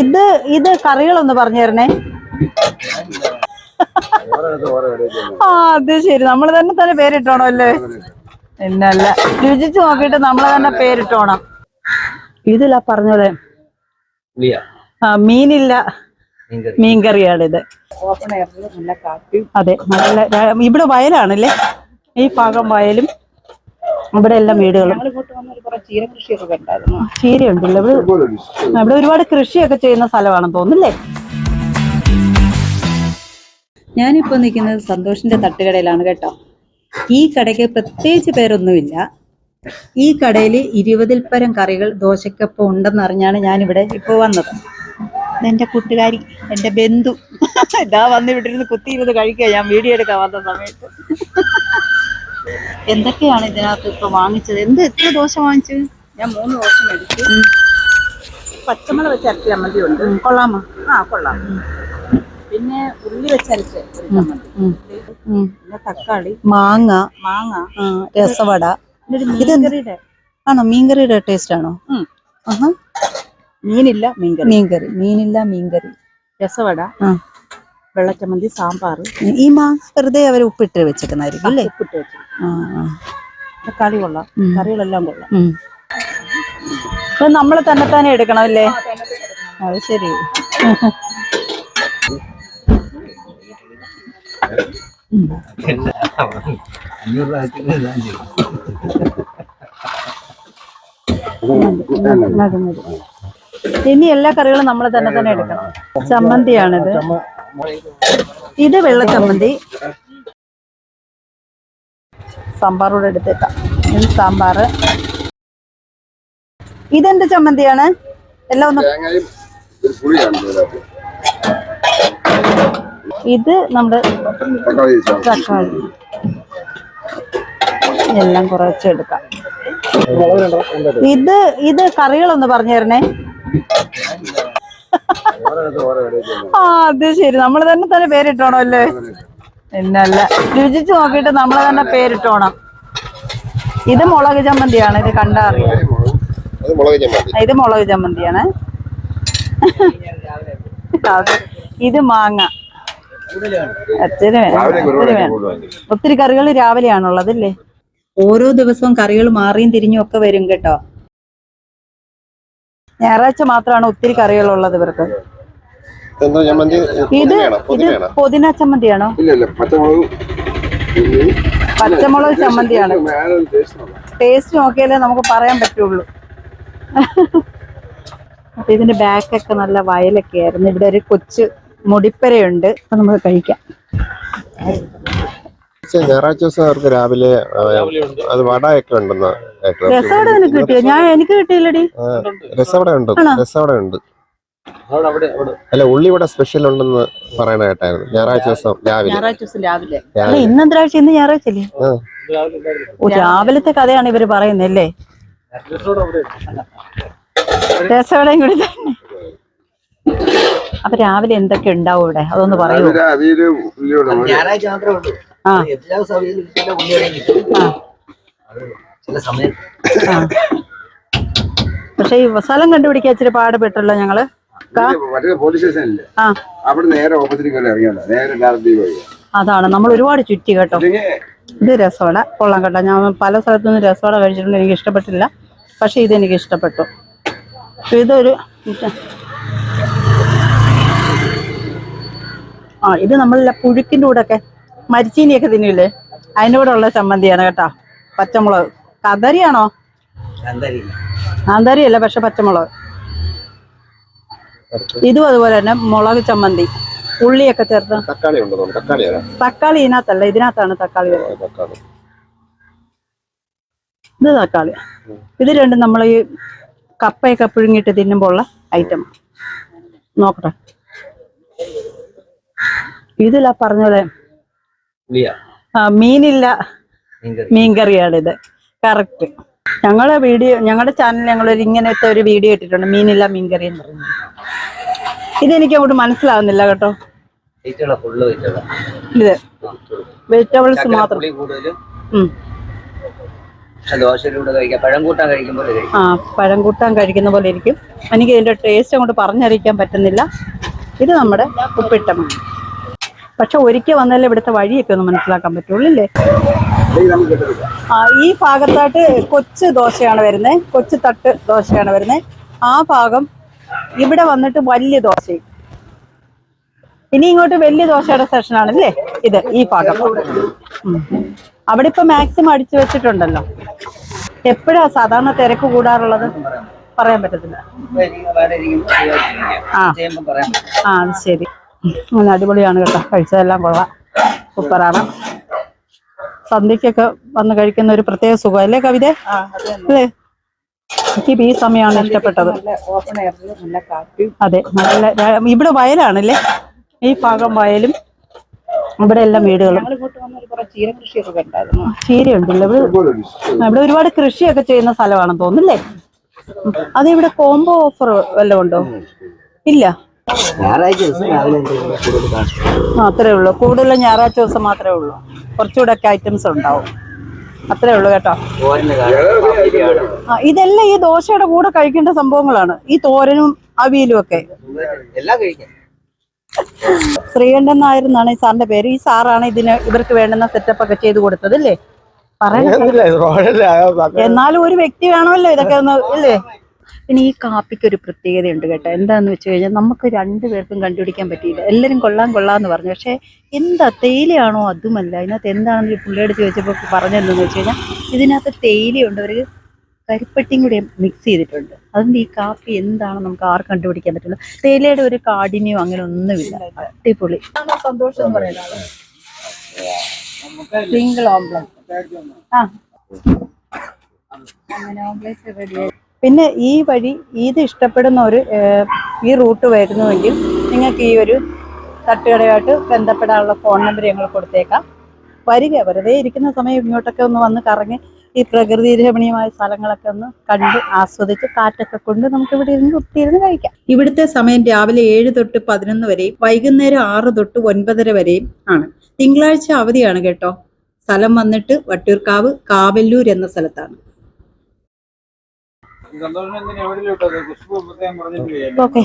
ഇത് ഇത് കറികളൊന്ന് പറഞ്ഞു തരണേ. ആ അത് ശരി. നമ്മൾ തന്നെ തന്നെ പേരിട്ടോണം അല്ലേ? എന്നല്ല രുചിച്ച് നോക്കിയിട്ട് നമ്മൾ തന്നെ പേരിട്ടോണം. ഇതില്ല പറഞ്ഞത്. മീനില്ല. മീൻകറിയാണ് മീൻകറിയാണിത്. അതെ നല്ല ഇവിടെ വയലാണല്ലേ? ഈ ഭാഗം വയലും ഇവിടെ എല്ലാം വീടുകളും ചീരയുണ്ടല്ലോ? ഇവിടെ ഇവിടെ ഒരുപാട് കൃഷിയൊക്കെ ചെയ്യുന്ന സ്ഥലമാണെന്ന് തോന്നുന്നില്ലേ? ഞാനിപ്പോ നിൽക്കുന്നത് സന്തോഷിന്റെ തട്ടുകടയിലാണ് കേട്ടോ. ഈ കടയ്ക്ക് പ്രത്യേകിച്ച് പേരൊന്നുമില്ല. ഈ കടയിൽ ഇരുപതിൽ പരം കറികൾ ദോശക്കൊപ്പം ഉണ്ടെന്ന് അറിഞ്ഞാണ് ഞാനിവിടെ ഇപ്പോൾ വന്നത്. എന്റെ കൂട്ടുകാരി എന്റെ ബന്ധു. ഇതാ വന്ന് ഇവിടെ ഇരുന്ന് കുത്തിയിരുന്ന് കഴിക്കുക. ഞാൻ വീഡിയോ എടുക്കാൻ വന്ന സമയത്ത്. എന്തൊക്കെയാണ് ഇതിനകത്ത് ഇപ്പൊ വാങ്ങിച്ചത്? എന്ത് എത്ര ദോശ വാങ്ങിച്ചു? ഞാൻ മൂന്ന് ദോശ മേടിച്ചു. പച്ചമുളക് വെച്ച് അരച്ച ചമ്മന്തി ഉണ്ട്. കൊള്ളാമോ? ആ കൊള്ളാം. പിന്നെ ഉള്ളി ഉം. ഉം. പിന്നെ തക്കാളി. മാങ്ങ. മാങ്ങ. രസവട. ഇത് മീൻകറിയുടെ. ആണോ? മീൻകറിയുടെ ടേസ്റ്റ് ആണോ. മീനില്ല മീൻകറി. മീൻകറി. മീനില്ല മീൻകറി. രസവട. ആ വെള്ളച്ചമ്മന്തി സാമ്പാർ ഈ മാങ്ങ വെറുതെ അവർ ഉപ്പിട്ട് വെച്ചേക്കുന്നതായിരിക്കും അല്ലേ ഉപ്പിട്ട് വെച്ചു. തക്കാളി കൊള്ളാം കറികളെല്ലാം കൊള്ളാം നമ്മൾ തന്നെ തന്നെ എടുക്കണം അല്ലേ അത് ശരി. ഇനി എല്ലാ കറികളും നമ്മൾ തന്നെ തന്നെ എടുക്കണം ചമ്മന്തിയാണിത് ഇത് വെള്ള ചമ്മന്തി സാമ്പാറൂടെ എടുത്തേക്കാം. ഇത് സാമ്പാറ്. ഇതെന്ത് ചമ്മന്തിയാണ്? എല്ലാം ഒന്ന്. ഇത് നമ്മുടെ. തക്കാളി എല്ലാം കുറച്ചെടുക്കാം ഇത് ഇത് കറികളൊന്ന് പറഞ്ഞു തരണേ ഓരോരുത്തർ ഓരോ കടയിൽ ചെല്ലും. ആ അത് ശരി. നമ്മൾ തന്നെ തന്നെ പേരിട്ടോണം അല്ലേ? പിന്നല്ല. രുചിച്ച് നോക്കിയിട്ട് നമ്മൾ തന്നെ പേരിട്ടോണം. ഇത് മുളക് ചമ്മന്തിയാണ്. ഇത് കണ്ടറിയാം ഇത് മുളക് ചമ്മന്തിയാണ്. ഇത് മാങ്ങ. ഒത്തിരി കറികൾ രാവിലെയാണുള്ളത് അല്ലേ? ഓരോ ദിവസവും കറികൾ മാറിയും തിരിഞ്ഞും ഒക്കെ വരും കേട്ടോ. ഞായറാഴ്ച മാത്രമാണ് ഒത്തിരി കറികളുള്ളത് ഇവർക്ക്. ഇത് ഇത് പൊതിന ചമ്മന്തിയാണോ? ഇല്ല ഇല്ല പച്ചമുളകും ചമ്മന്തിയാണ്. ടേസ്റ്റ് നോക്കിയാലേ നമുക്ക് പറയാൻ പറ്റുള്ളൂ. അപ്പൊ ഇതിന്റെ ബാക്കൊക്കെ നല്ല വയലൊക്കെ ആയിരുന്നു. ഇവിടെ ഒരു കൊച്ചു മുടിപ്പരയുണ്ട്. അപ്പൊ നമുക്ക് കഴിക്കാം. പക്ഷേ ഞായറാഴ്ച ദിവസം അവർക്ക് രാവിലെ അത് അത് വടയൊക്കെ ഉണ്ടെന്ന്. രസവട നിനക്ക് കിട്ടിയോ? ഞാൻ എനിക്ക് കിട്ടിയില്ലടി. ആ, രസവട ഉണ്ട്? രസവട ഉണ്ട്. അവിടെ അവിടെ അവിടെ. അല്ല ഉള്ളിവട സ്പെഷ്യൽ ഉണ്ടെന്ന് പറയണ കേട്ടായിരുന്നു. ഞായറാഴ്ച ദിവസം രാവിലെ. ഞായറാഴ്ച ദിവസം രാവിലെ. അല്ല രാവിലെ ഇന്ന് എന്താഴ്ച ഇന്ന് ഞായറാഴ്ച അല്ലേ? ആ. ഓ രാവിലത്തെ കഥയാണ് ഇവർ പറയുന്നല്ലേ രസവടയും കൂടി തന്നെ. അപ്പൊ രാവിലെ എന്തൊക്കെ ഉണ്ടാവും ഇവിടെ? അതൊന്ന് പറയൂ. രാവിലെ അവിയലും ഉള്ളിവട ഞായറാഴ്ച മാത്രമേ ഉള്ളൂ. എല്ലാ സമയത്തും പക്ഷെ ഈ സ്ഥലം കണ്ടുപിടിക്കാൻ ഇച്ചിരി പാടുപെട്ടല്ലോ ഞങ്ങൾ. പോലീസ് സ്റ്റേഷൻ ഇല്ലേ? ആ. അവിടെ നേരെ ഓപ്പോസിറ്റ് കയറി ഇറങ്ങിയല്ല നേരെ അതാണ്. നമ്മൾ ഒരുപാട് ചുറ്റി കേട്ടോ. ഇത് രസവട. കൊള്ളാം കേട്ടോ. ഞാൻ പല സ്ഥലത്തുനിന്ന് രസവട കഴിച്ചിട്ടുണ്ട്. എനിക്ക് ഇഷ്ടപ്പെട്ടില്ല. പക്ഷെ ഇതെനിക്ക് ഇഷ്ടപ്പെട്ടു. ഇതൊരു ആ ഇത് നമ്മളല്ല പുഴുക്കിന്റെ കൂടെ ഒക്കെ മരിച്ചീനിയൊക്കെ തിന്നില്ലേ? അതിനോടുള്ള സംബന്ധിയാണ് ഉള്ള ചമ്മന്തിയാണ് കേട്ടോ. പച്ചമുളക്. കതരിയാണോ ആന്താരിയല്ല പക്ഷെ പച്ചമുളക്. ഇതും അതുപോലെ തന്നെ മുളക് ചമ്മന്തി. ഉള്ളിയൊക്കെ ചേർത്ത്. തക്കാളി ഉണ്ടോ തക്കാളി ഇതിനകത്തല്ല ഇതിനകത്താണ് തക്കാളി ഇത് തക്കാളി. ഇത് രണ്ടും നമ്മൾ ഈ കപ്പയൊക്കെ പുഴുങ്ങിയിട്ട് തിന്നുമ്പോൾ ഉള്ള ഐറ്റം നോക്കട്ടെ. ഇതിലാ പറഞ്ഞ പോലെ ഇല്ല ആ, മീനില്ല. മീൻകറി. മീൻകറിയാണിത്. കറക്റ്റ് ഞങ്ങളെ വീഡിയോ ഞങ്ങളുടെ ചാനലിൽ ഞങ്ങൾ ഇങ്ങനത്തെ ഒരു വീഡിയോ ഇട്ടിട്ടുണ്ട്. മീനില്ല മീൻകറി എന്ന് പറയുന്നത്. ഇതെനിക്ക് അങ്ങോട്ട് മനസ്സിലാവുന്നില്ല കേട്ടോ. ഇത്. വെജിറ്റബിൾസ് മാത്രം. ആ പഴം കൂട്ടാൻ കഴിക്കുന്ന പോലെ ഇരിക്കും. എനിക്ക് ഇതിന്റെ ടേസ്റ്റ് അങ്ങോട്ട് പറഞ്ഞറിയിക്കാൻ പറ്റുന്നില്ല. ഇത് നമ്മുടെ ഉപ്പിട്ട മീൻ. പക്ഷെ ഒരിക്കൽ വന്നാലേ ഇവിടുത്തെ വഴിയൊക്കെ ഒന്ന് മനസ്സിലാക്കാൻ പറ്റുള്ളൂ അല്ലേ ആ ഈ ഭാഗത്തായിട്ട് കൊച്ചു ദോശയാണ് വരുന്നത് കൊച്ചു തട്ട് ദോശയാണ് വരുന്നത് ആ ഭാഗം ഇവിടെ വന്നിട്ട് വലിയ ദോശയും. ഇനി ഇങ്ങോട്ട് വലിയ ദോശയുടെ സെഷനാണ് അല്ലേ? ഇത് ഈ ഭാഗം. അവിടെ ഇപ്പൊ മാക്സിമം അടിച്ചു വെച്ചിട്ടുണ്ടല്ലോ. എപ്പോഴാ സാധാരണ തിരക്ക് കൂടാറുള്ളത്? പറയാൻ പറ്റത്തില്ല. ആ. ആ ശരി. നല്ല അടിപൊളിയാണ് കേട്ടോ. കഴിച്ചതെല്ലാം കൊള്ളാം. സൂപ്പറാണ്. സന്ധ്യക്കൊക്കെ വന്ന് കഴിക്കുന്ന ഒരു പ്രത്യേക സുഖം അല്ലേ കവിത? അല്ലേ? എനിക്ക് ഈ സമയമാണ് ഇഷ്ടപ്പെട്ടത്. ഓപ്പൺ എയറിൽ നല്ല കാറ്റും. അതെ നല്ല ഇവിടെ വയലാണല്ലേ? ഈ ഭാഗം വയലും ഇവിടെ എല്ലാം വീടുകളും. ചീരയുണ്ടല്ലോ. ഇവിടെ ഇവിടെ ഒരുപാട് കൃഷിയൊക്കെ ചെയ്യുന്ന സ്ഥലമാണെന്ന് തോന്നുന്നില്ലേ അതെ അത് ഇവിടെ കോംബോ ഓഫർ വല്ലതും ഉണ്ടോ? ഇല്ല. ഞായറാഴ്ച ദിവസം രാവിലെ എന്തെങ്കിലും കൂടുതൽ അത്രേ ഉള്ളൂ. കൂടുതൽ ഞായറാഴ്ച ദിവസം മാത്രമേ ഉള്ളൂ. കുറച്ചുകൂടെ ഒക്കെ ഐറ്റംസ് ഉണ്ടാവും. അത്രേ ഉള്ളൂ കേട്ടോ. ഇതെല്ലാം ഈ ദോശയുടെ കൂടെ കഴിക്കേണ്ട സംഭവങ്ങളാണ്. ഈ തോരനും അവിയലും ഒക്കെ. ശ്രീകണ്ഠൻ നായർ എന്നാണ് ഈ സാറിന്റെ പേര്. ഈ സാറാണ് ഇതിന് ഇവർക്ക് വേണ്ടുന്ന സെറ്റപ്പ് ഒക്കെ ചെയ്ത് കൊടുത്തത് അല്ലേ? പറയാൻ എന്നാലും ഒരു വ്യക്തി വേണമല്ലോ ഇതൊക്കെ ഒന്ന് ഇല്ലേ? പിന്നെ ഈ കാപ്പിക്ക് ഒരു പ്രത്യേകതയുണ്ട് കേട്ടോ. എന്താണെന്ന് വെച്ച് കഴിഞ്ഞാൽ നമുക്ക് രണ്ടുപേർക്കും കണ്ടുപിടിക്കാൻ പറ്റിയില്ല. എല്ലാവരും കൊള്ളാം കൊള്ളാം എന്ന് പറഞ്ഞു. പക്ഷേ എന്താ തേയിലയാണോ അതുമല്ല. ഇതിനകത്ത് എന്താണെന്ന് ഈ പുള്ളിയോട് ചോദിച്ചപ്പോൾ പറഞ്ഞതെന്ന് വെച്ച് കഴിഞ്ഞാൽ ഇതിനകത്ത് തേയിലയുണ്ട്. ഒരു കരിപ്പട്ടിയും കൂടി മിക്സ് ചെയ്തിട്ടുണ്ട്. അതുകൊണ്ട് ഈ കാപ്പി എന്താണ് നമുക്ക് ആർ കണ്ടുപിടിക്കാൻ പറ്റില്ല. തേയിലയുടെ ഒരു കാഠിന്യം അങ്ങനെ ഒന്നുമില്ല. അടിപൊളി. സന്തോഷം എന്ന് പറയുന്നത്? സിംഗിൾ ഓംപ്ലേറ്റ് ആ. അങ്ങനെ ഓംപ്ലേറ്റ് റെഡി പിന്നെ ഈ വഴി ഇത് ഇഷ്ടപ്പെടുന്ന ഒരു ഈ റൂട്ട് വരുന്നുവെങ്കിൽ നിങ്ങൾക്ക് ഈ ഒരു തട്ടുകടയായിട്ട് ബന്ധപ്പെടാനുള്ള ഫോൺ നമ്പർ ഞങ്ങൾ കൊടുത്തേക്കാം. വരിക വെറുതെ ഇരിക്കുന്ന സമയം ഇങ്ങോട്ടൊക്കെ ഒന്ന് വന്ന് കറങ്ങി ഈ പ്രകൃതി രമണീയമായ സ്ഥലങ്ങളൊക്കെ ഒന്ന് കണ്ട് ആസ്വദിച്ച് കാറ്റൊക്കെ കൊണ്ട് നമുക്ക് ഇവിടെ ഇരുന്ന് ഒത്തിരുന്ന് കഴിക്കാം. ഇവിടുത്തെ സമയം രാവിലെ ഏഴ് തൊട്ട് പതിനൊന്ന് വരെയും വൈകുന്നേരം ആറ് തൊട്ട് ഒൻപതര വരെയും ആണ്. തിങ്കളാഴ്ച അവധിയാണ് കേട്ടോ. സ്ഥലം വന്നിട്ട് വട്ടിയൂർക്കാവ് കാവല്ലൂർ എന്ന സ്ഥലത്താണ്. ഓക്കെ.